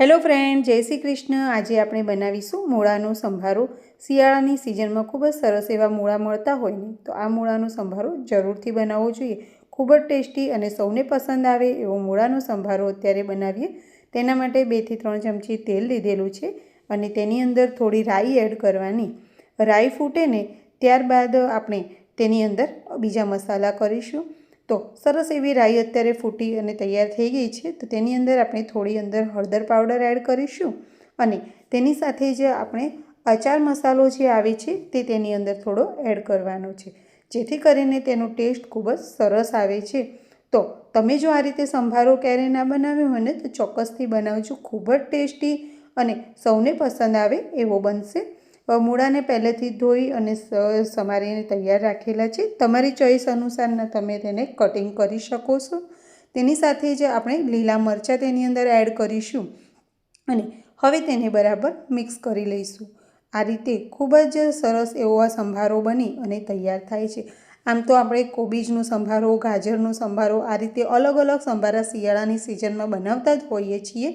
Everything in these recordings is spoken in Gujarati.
હેલો ફ્રેન્ડ, જય શ્રી કૃષ્ણ. આજે આપણે બનાવીશું મૂળાનો સંભારો. શિયાળાની સિઝનમાં ખૂબ જ સરસ એવા મૂળા મળતા હોય ને, તો આ મૂળાનો સંભારો જરૂરથી બનાવવો જોઈએ. ખૂબ જ ટેસ્ટી અને સૌને પસંદ આવે એવો મૂળાનો સંભારો અત્યારે બનાવીએ. તેના માટે બેથી ત્રણ ચમચી તેલ લીધેલું છે અને તેની અંદર થોડી રાઈ એડ કરવાની. રાઈ ફૂટે ને, ત્યારબાદ આપણે તેની અંદર બીજા મસાલા કરીશું. તો સરસ એવી રાઈ અત્યારે ફૂટી અને તૈયાર થઈ ગઈ છે. તો તેની અંદર આપણે થોડી અંદર હળદર પાવડર એડ કરીશું અને તેની સાથે જે આપણે અચાર મસાલો જે આવે છે તે તેની અંદર થોડો એડ કરવાનો છે. જેથી કરીને તેનો ટેસ્ટ ખૂબ જ સરસ આવે છે. તો તમે જો આ રીતે સંભારો ક્યારે ના બનાવ્યો હોય ને તો ચોક્કસથી બનાવજો. ખૂબ જ ટેસ્ટી અને સૌને પસંદ આવે એવો બનશે. મૂળાને પહેલેથી ધોઈ અને સમારીને તૈયાર રાખેલા છે. તમારી ચોઈસ અનુસારના તમે તેને કટિંગ કરી શકો છો. તેની સાથે જ આપણે લીલા મરચાં તેની અંદર એડ કરીશું અને હવે તેને બરાબર મિક્સ કરી લઈશું. આ રીતે ખૂબ જ સરસ એવો આ સંભારો બની અને તૈયાર થાય છે. આમ તો આપણે કોબીજનો સંભારો, ગાજરનો સંભારો આ રીતે અલગ અલગ સંભારા શિયાળાની સિઝનમાં બનાવતા જ હોઈએ છીએ.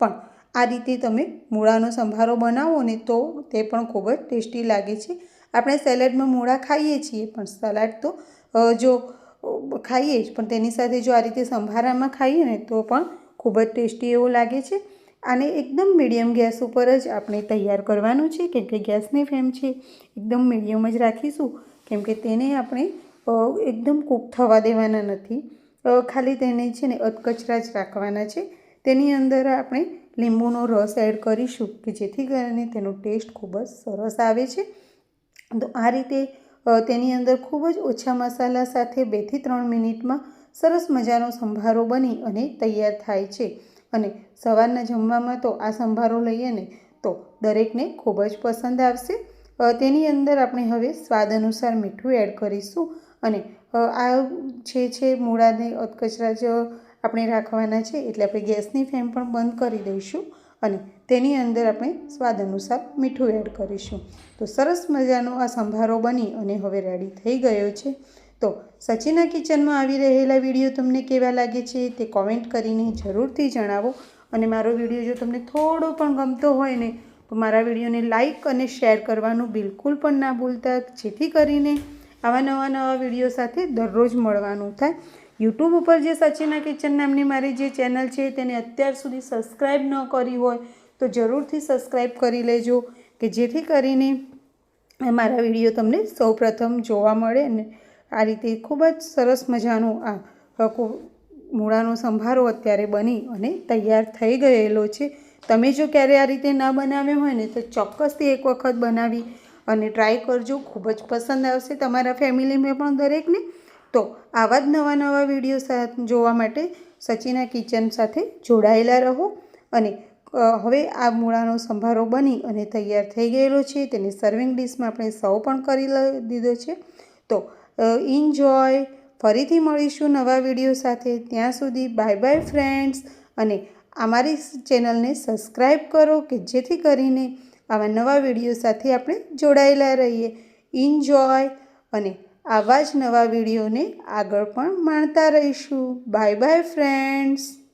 પણ આ રીતે તમે મૂળાનો સંભારો બનાવો ને તો તે પણ ખૂબ જ ટેસ્ટી લાગે છે. આપણે સેલેડમાં મૂળા ખાઈએ છીએ, પણ સલાડ તો જો ખાઈએ જ, પણ તેની સાથે જો આ રીતે સંભારામાં ખાઈએ ને તો પણ ખૂબ જ ટેસ્ટી એવું લાગે છે. આને એકદમ મીડિયમ ગેસ ઉપર જ આપણે તૈયાર કરવાનું છે, કેમ કે ગેસની ફ્લેમ છે, એકદમ મીડિયમ જ રાખીશું, કેમ કે તેને આપણે એકદમ કૂક થવા દેવાના નથી. ખાલી તેને છે ને અધકચરા જ રાખવાના છે. તેની અંદર આપણે લીંબુનો રસ એડ કરીશું કે જેથી કરીને તેનો ટેસ્ટ ખૂબ જ સરસ આવે છે. તો આ રીતે તેની અંદર ખૂબ જ ઓછા મસાલા સાથે બેથી ત્રણ મિનિટમાં સરસ મજાનો સંભારો બની અને તૈયાર થાય છે. અને સવારના જમવામાં તો આ સંભારો લઈએ ને, તો દરેકને ખૂબ જ પસંદ આવશે. તેની અંદર આપણે હવે સ્વાદ અનુસાર મીઠું એડ કરીશું. અને આ જે છે મૂળાને અધકચરા જ આપણે રાખવાના છે એટલે આપણે ગેસની ફ્લેમ પણ બંધ કરી દઈશું અને તેની અંદર આપણે સ્વાદ અનુસાર મીઠું એડ કરીશું. તો સરસ મજાનો આ સંભારો બની અને હવે રેડી થઈ ગયો છે. તો સચિના કિચનમાં આવી રહેલા વીડિયો તમને કેવા લાગે છે તે કોમેન્ટ કરીને જરૂરથી જણાવો અને મારો વીડિયો જો તમને થોડો પણ ગમતો હોય ને, તો મારા વિડીયોને લાઇક અને શેર કરવાનું બિલકુલ પણ ના ભૂલતા. જેથી કરીને આવા નવા નવા વીડિયો સાથે દરરોજ મળવાનું થાય. યુટ્યુબ ઉપર જે સચિના કિચન નામની મારી જે ચેનલ છે તેને અત્યાર સુધી સબસ્ક્રાઈબ ન કરી હોય તો જરૂરથી સબસ્ક્રાઈબ કરી લેજો કે જેથી કરીને મારા વીડિયો તમને સૌપ્રથમ જોવા મળે અને આ રીતે ખૂબ જ સરસ મજાનું આ મૂળાનો સંભારો અત્યારે બની અને તૈયાર થઈ ગયેલો છે. તમે જો ક્યારે આ રીતે ન બનાવ્યો હોય ને તો ચોક્કસથી એક વખત બનાવી અને ટ્રાય કરજો. ખૂબ જ પસંદ આવશે તમારા ફેમિલીમાં પણ દરેકને. તો આવા જ નવા નવા વીડિયો જોવા માટે સચિના કિચન સાથે જોડાયેલા રહો અને હવે આ મૂળાનો સંભારો બની અને તૈયાર થઈ ગયેલો છે. તેને સર્વિંગ ડિશમાં આપણે સર્વ પણ કરી દીધો છે. તો ઇન્જોય ફરીથી મળીશું નવા વીડિયો સાથે. ત્યાં સુધી બાય બાય ફ્રેન્ડ્સ અને અમારી ચેનલને સબસ્ક્રાઈબ કરો કે જેથી કરીને આવા નવા વીડિયો સાથે આપણે જોડાયેલા રહીએ. ઇન્જોય અને આવા જ નવા વિડીયોને આગળ પણ માણતા રહીશું. Bye bye friends